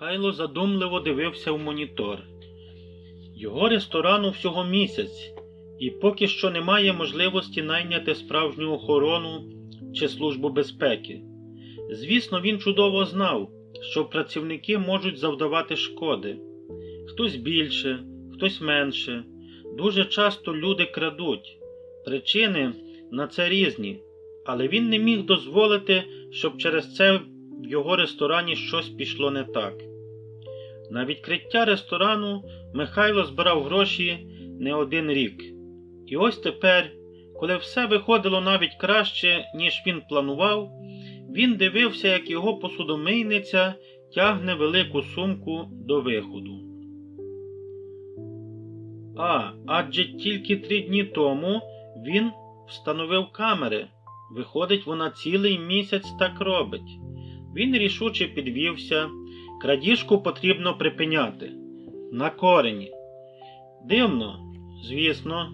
Михайло задумливо дивився в монітор. Його ресторану всього місяць, і поки що немає можливості найняти справжню охорону чи службу безпеки. Звісно, він чудово знав, що працівники можуть завдавати шкоди. Хтось більше, хтось менше. Дуже часто люди крадуть. Причини на це різні, але він не міг дозволити, щоб через це в його ресторані щось пішло не так. На відкриття ресторану Михайло збирав гроші не один рік. І ось тепер, коли все виходило навіть краще, ніж він планував, він дивився, як його посудомийниця тягне велику сумку до виходу. А, адже тільки три дні тому він встановив камери. Виходить, вона цілий місяць так робить. Він рішуче підвівся. Крадіжку потрібно припиняти. На корені. Дивно, звісно,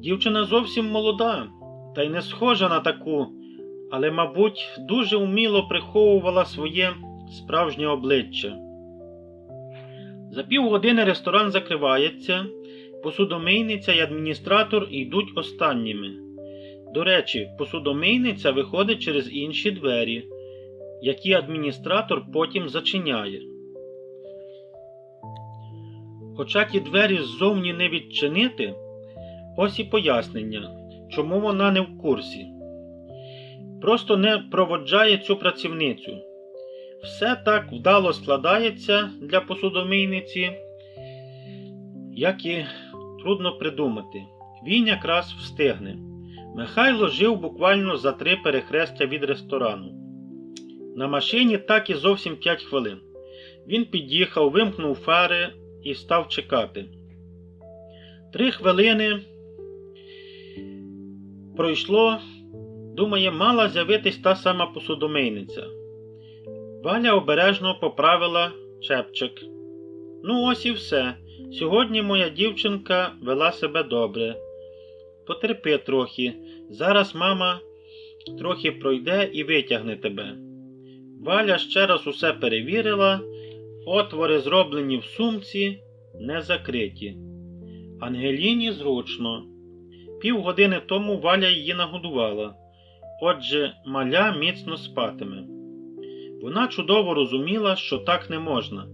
дівчина зовсім молода, та й не схожа на таку, але, мабуть, дуже вміло приховувала своє справжнє обличчя. За півгодини ресторан закривається, посудомийниця і адміністратор йдуть останніми. До речі, посудомийниця виходить через інші двері, які адміністратор потім зачиняє. Хоча ті двері ззовні не відчинити, ось і пояснення, чому вона не в курсі. Просто не проводжає цю працівницю. Все так вдало складається для посудомийниці, як і трудно придумати. Він якраз встигне. Михайло жив буквально за три перехрестя від ресторану. На машині так і зовсім 5 хвилин. Він під'їхав, вимкнув фари і став чекати. Три хвилини пройшло, думає, мала з'явитись та сама посудомийниця. Валя обережно поправила чепчик. Ну, ось і все. Сьогодні моя дівчинка вела себе добре. Потерпи трохи. Зараз мама трохи пройде і витягне тебе. Валя ще раз усе перевірила, отвори, зроблені в сумці, не закриті. Ангеліні зручно. Півгодини тому Валя її нагодувала. Отже, маля міцно спатиме. Вона чудово розуміла, що так не можна,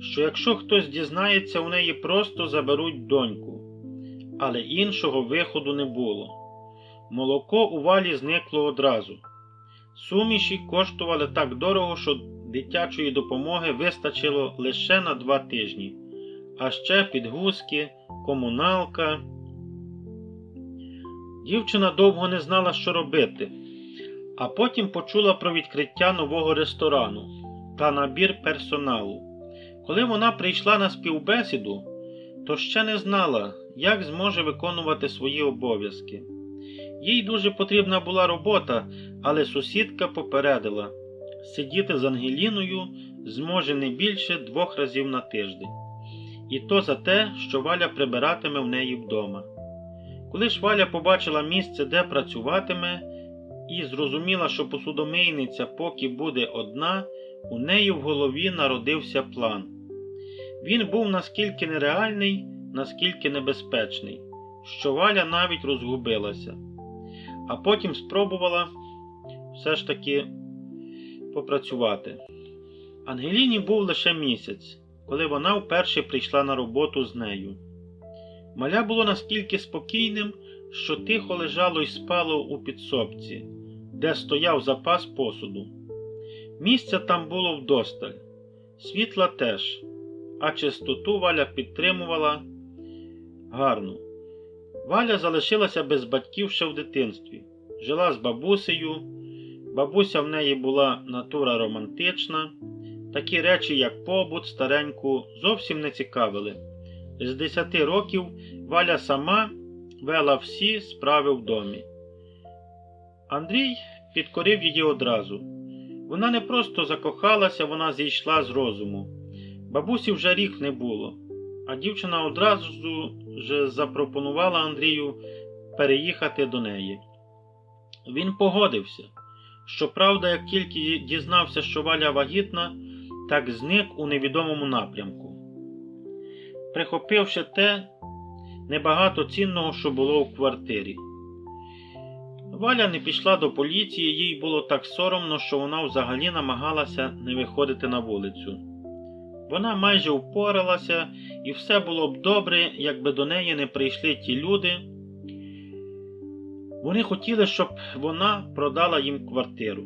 що якщо хтось дізнається, у неї просто заберуть доньку, але іншого виходу не було. Молоко у валі зникло одразу. Суміші коштували так дорого, що дитячої допомоги вистачило лише на два тижні, а ще підгузки, комуналка. Дівчина довго не знала, що робити, а потім почула про відкриття нового ресторану та набір персоналу. Коли вона прийшла на співбесіду, то ще не знала, як зможе виконувати свої обов'язки. Їй дуже потрібна була робота, але сусідка попередила сидіти з Ангеліною зможе не більше двох разів на тиждень, і то за те, що Валя прибиратиме в неї вдома. Коли ж Валя побачила місце, де працюватиме, і зрозуміла, що посудомийниця поки буде одна, у неї в голові народився план. Він був наскільки нереальний, наскільки небезпечний, що Валя навіть розгубилася, а потім спробувала все ж таки попрацювати. Ангеліні був лише місяць, коли вона вперше прийшла на роботу з нею. Маля було наскільки спокійним, що тихо лежало й спало у підсобці, де стояв запас посуду. Місця там було вдосталь, світла теж, а чистоту Валя підтримувала гарну. Валя залишилася без батьків ще в дитинстві, жила з бабусею. Бабуся в неї була натура романтична, такі речі, як побут, стареньку, зовсім не цікавили. З 10 років Валя сама вела всі справи в домі. Андрій підкорив її одразу. Вона не просто закохалася, вона зійшла з розуму. Бабусі вже рік не було, а дівчина одразу ж запропонувала Андрію переїхати до неї. Він погодився. Щоправда, як тільки дізнався, що Валя вагітна, так зник у невідомому напрямку, прихопивши те небагато цінного, що було в квартирі. Валя не пішла до поліції, їй було так соромно, що вона взагалі намагалася не виходити на вулицю. Вона майже впоралася, і все було б добре, якби до неї не прийшли ті люди. Вони хотіли, щоб вона продала їм квартиру.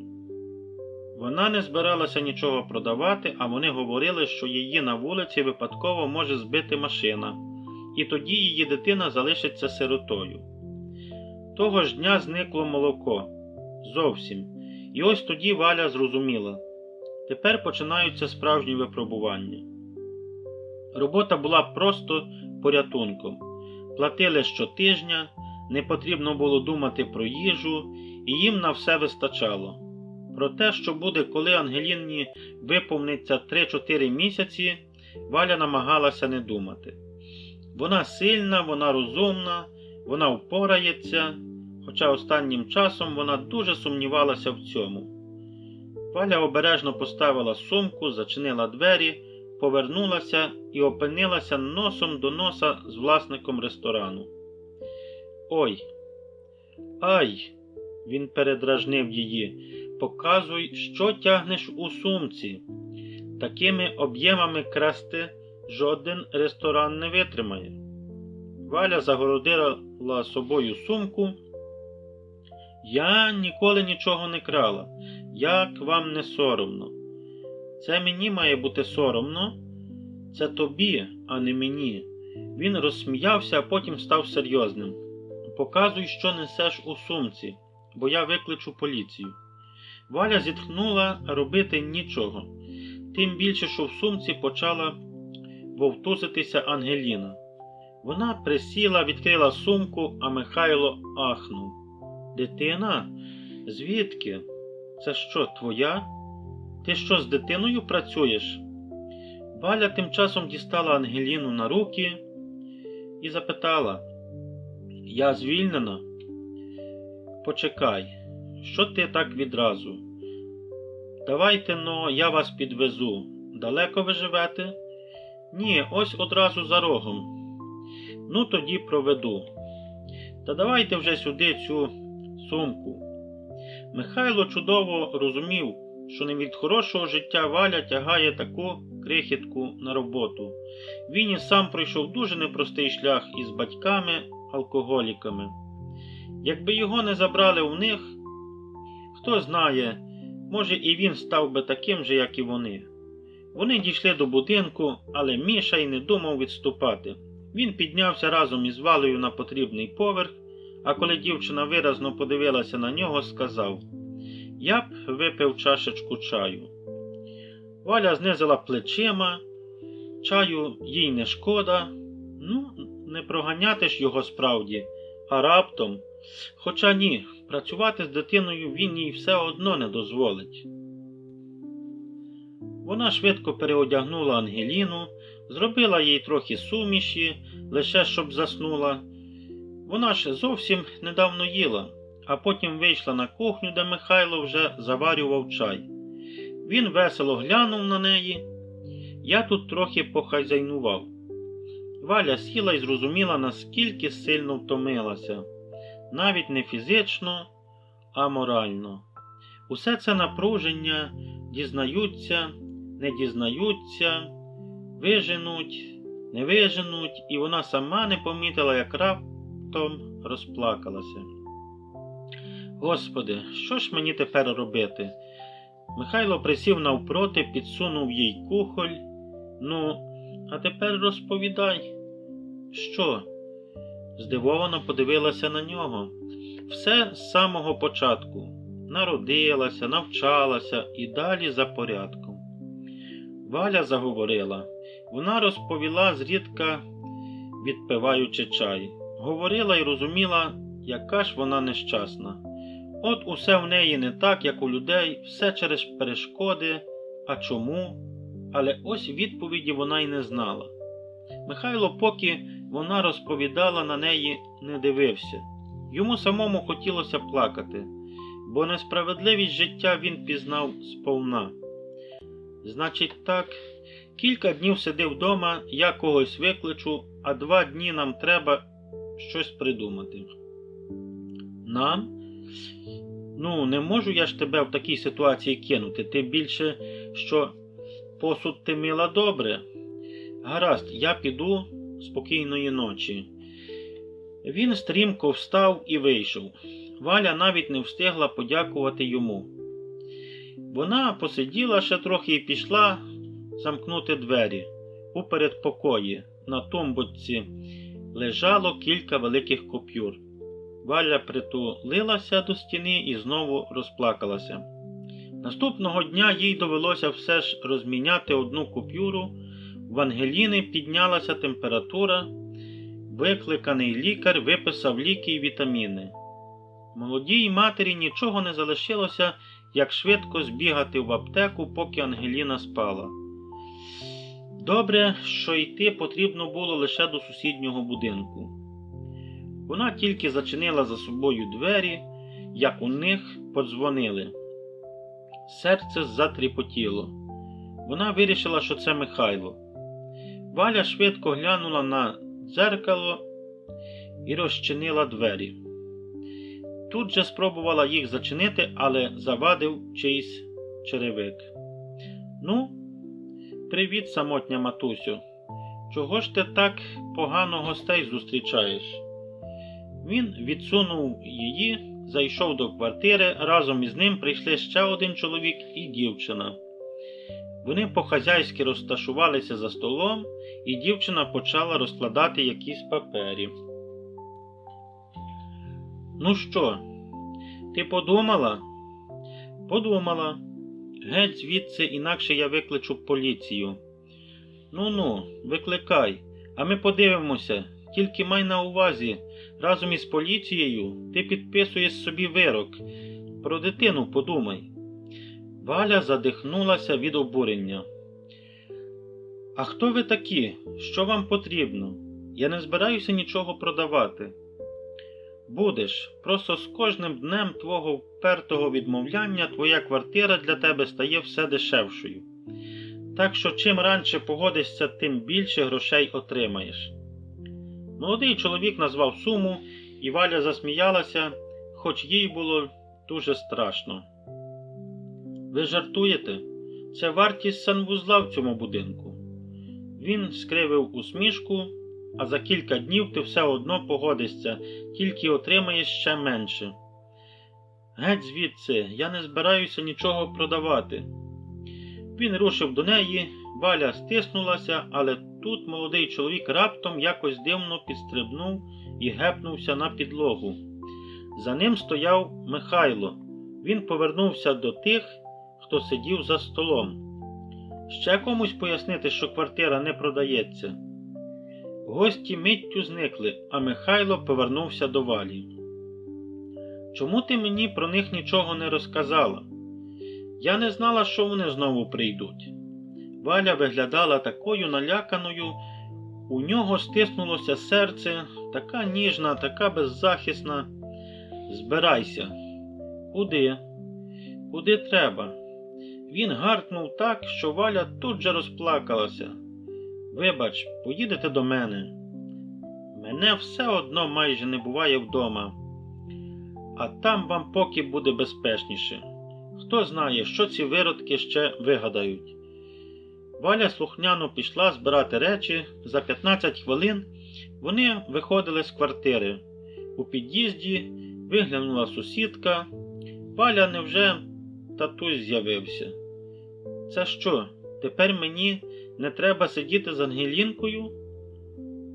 Вона не збиралася нічого продавати, а вони говорили, що її на вулиці випадково може збити машина, і тоді її дитина залишиться сиротою. Того ж дня зникло молоко. Зовсім. І ось тоді Валя зрозуміла. Тепер починаються справжні випробування. Робота була просто порятунком. Платили щотижня, не потрібно було думати про їжу, і їм на все вистачало. Про те, що буде, коли Ангеліні виповниться 3-4 місяці, Валя намагалася не думати. Вона сильна, вона розумна, вона впорається, хоча останнім часом вона дуже сумнівалася в цьому. Валя обережно поставила сумку, зачинила двері, повернулася і опинилася носом до носа з власником ресторану. Ой, ай, він передражнив її. Показуй, що тягнеш у сумці. Такими об'ємами красти жоден ресторан не витримає. Валя загородила собою сумку. Я ніколи нічого не крала. Як вам не соромно? Це мені має бути соромно, це тобі, а не мені. Він розсміявся, а потім став серйозним. Показуй, що несеш у сумці, бо я викличу поліцію. Валя зітхнула робити нічого, тим більше, що в сумці почала вовтузитися Ангеліна. Вона присіла, відкрила сумку, а Михайло ахнув. Дитина? Звідки? Це що, твоя? Ти що з дитиною працюєш? Валя тим часом дістала Ангеліну на руки і запитала: Я звільнена? Почекай, що ти так відразу? Давайте но я вас підвезу. Далеко ви живете? Ні, ось одразу за рогом. Ну, тоді проведу. Та давайте вже сюди цю сумку. Михайло чудово розумів, що не від хорошого життя Валя тягає таку крихітку на роботу. Він і сам пройшов дуже непростий шлях із батьками, алкоголіками. Якби його не забрали у них, хто знає, може і він став би таким же, як і вони. Вони дійшли до будинку, але Міша й не думав відступати. Він піднявся разом із Валею на потрібний поверх, а коли дівчина виразно подивилася на нього, сказав Я б випив чашечку чаю. Валя знизила плечима, чаю їй не шкода. Ну, не проганяти ж його справді, а раптом. Хоча ні, працювати з дитиною він їй все одно не дозволить. Вона швидко переодягнула Ангеліну, зробила їй трохи суміші, лише щоб заснула. Вона ж зовсім недавно їла, а потім вийшла на кухню, де Михайло вже заварював чай. Він весело глянув на неї. Я тут трохи похазяйнував. Валя сіла і зрозуміла, наскільки сильно втомилася, навіть не фізично, а морально. Усе це напруження дізнаються, не дізнаються, виженуть, не виженуть, і вона сама не помітила, як раптом розплакалася. Господи, що ж мені тепер робити? Михайло присів навпроти, підсунув їй кухоль. Ну, а тепер розповідай, що? Здивовано подивилася на нього. Все з самого початку. Народилася, навчалася і далі за порядком. Валя заговорила. Вона розповіла, зрідка відпиваючи чай. Говорила і розуміла, яка ж вона нещасна. От усе в неї не так, як у людей, все через перешкоди. А чому? Але ось відповіді вона й не знала. Михайло, поки вона розповідала на неї, не дивився. Йому самому хотілося плакати, бо несправедливість життя він пізнав сповна. Значить так, кілька днів сиди вдома, я когось викличу, а два дні нам треба щось придумати. Нам? Ну, не можу я ж тебе в такій ситуації кинути. Ти більше, що посуд ти мила добре. Гаразд, я піду спокійної ночі. Він стрімко встав і вийшов. Валя навіть не встигла подякувати йому. Вона посиділа ще трохи і пішла замкнути двері. У передпокої на тумбочці лежало кілька великих купюр. Валя притулилася до стіни і знову розплакалася. Наступного дня їй довелося все ж розміняти одну купюру. В Ангеліни піднялася температура. Викликаний лікар виписав ліки і вітаміни. Молодій матері нічого не залишилося, як швидко збігати в аптеку, поки Ангеліна спала. Добре, що йти потрібно було лише до сусіднього будинку. Вона тільки зачинила за собою двері, як у них подзвонили. Серце затріпотіло. Вона вирішила, що це Михайло. Валя швидко глянула на дзеркало і розчинила двері. Тут же спробувала їх зачинити, але завадив чийсь черевик. Ну, привіт, самотня матусю. Чого ж ти так погано гостей зустрічаєш? Він відсунув її, зайшов до квартири. Разом із ним прийшли ще один чоловік і дівчина. Вони по-хазяйськи розташувалися за столом, і дівчина почала розкладати якісь папері. Ну що, ти подумала? Подумала. Геть звідси, інакше я викличу поліцію. Ну ну, викликай, а ми подивимося, тільки май на увазі, разом із поліцією ти підписуєш собі вирок. Про дитину подумай. Валя задихнулася від обурення. А хто ви такі? Що вам потрібно? Я не збираюся нічого продавати. Будеш, просто з кожним днем твого впертого відмовляння твоя квартира для тебе стає все дешевшою. Так що чим раніше погодишся, тим більше грошей отримаєш. Молодий чоловік назвав суму, і Валя засміялася, хоч їй було дуже страшно. Ви жартуєте? Це вартість санвузла в цьому будинку. Він скривив усмішку, а за кілька днів ти все одно погодишся, тільки отримаєш ще менше. Геть звідси, я не збираюся нічого продавати. Він рушив до неї, Валя стиснулася, але тут молодий чоловік раптом якось дивно підстрибнув і гепнувся на підлогу. За ним стояв Михайло. Він повернувся до тих, хто сидів за столом. Ще комусь пояснити, що квартира не продається. Гості миттю зникли, а Михайло повернувся до валі. Чому ти мені про них нічого не розказала? Я не знала, що вони знову прийдуть. Валя виглядала такою наляканою, у нього стиснулося серце, така ніжна, така беззахисна. Збирайся. Куди? Куди треба? Він гаркнув так, що Валя тут же розплакалася. Вибач, поїдете до мене. Мене все одно майже не буває вдома, а там вам поки буде безпечніше. Хто знає, що ці виродки ще вигадають. Валя слухняно пішла збирати речі. За 15 хвилин вони виходили з квартири. У під'їзді виглянула сусідка. Валя невже татусь з'явився. Це що, тепер мені не треба сидіти з Ангелінкою?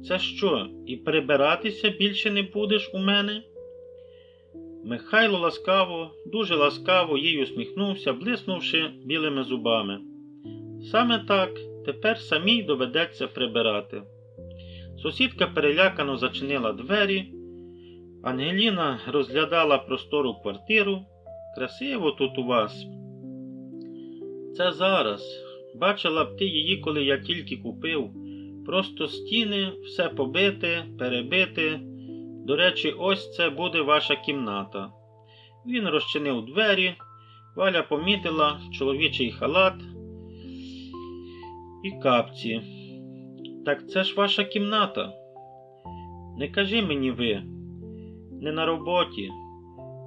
Це що, і прибиратися більше не будеш у мене? Михайло ласкаво, дуже ласкаво їй усміхнувся, блиснувши білими зубами. Саме так, тепер самій доведеться прибирати. Сусідка перелякано зачинила двері. Ангеліна розглядала простору квартиру. Красиво тут у вас. Це зараз. Бачила б ти її, коли я тільки купив. Просто стіни, все побите, перебите. До речі, ось це буде ваша кімната. Він розчинив двері, Валя помітила чоловічий халат. І капці. Так це ж ваша кімната. Не кажи мені ви, не на роботі.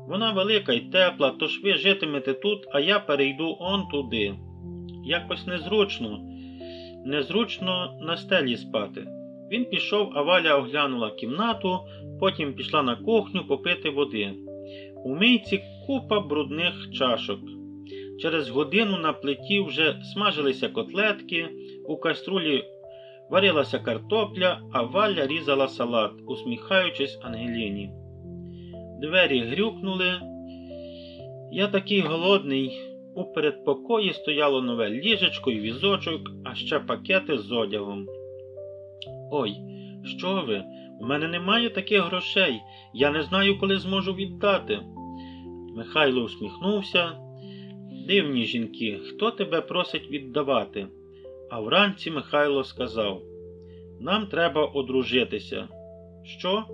Вона велика і тепла, тож ви житимете тут, а я перейду он туди. Якось незручно, незручно на стелі спати. Він пішов, а Валя оглянула кімнату, потім пішла на кухню попити води. У мийці купа брудних чашок. Через годину на плиті вже смажилися котлетки, у каструлі варилася картопля, а Валя різала салат, усміхаючись Ангеліні. Двері грюкнули. Я такий голодний. У передпокої стояло нове ліжечко і візочок, а ще пакети з одягом. Ой, що ви? У мене немає таких грошей. Я не знаю, коли зможу віддати. Михайло усміхнувся. Дивні жінки, хто тебе просить віддавати? А вранці Михайло сказав: Нам треба одружитися. Що?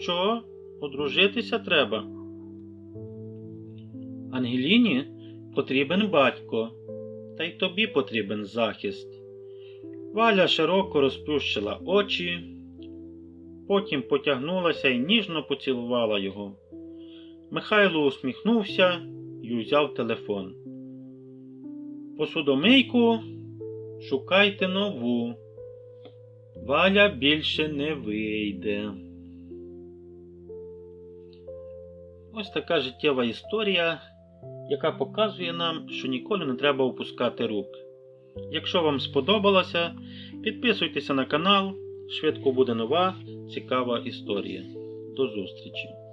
Що? Одружитися треба? Ангеліні потрібен батько, та й тобі потрібен захист. Валя широко розплющила очі, потім потягнулася і ніжно поцілувала його. Михайло усміхнувся і узяв телефон. Посудомийку шукайте нову. Валя більше не вийде. Ось така життєва історія, яка показує нам, що ніколи не треба опускати рук. Якщо вам сподобалося, підписуйтеся на канал, швидко буде нова цікава історія. До зустрічі!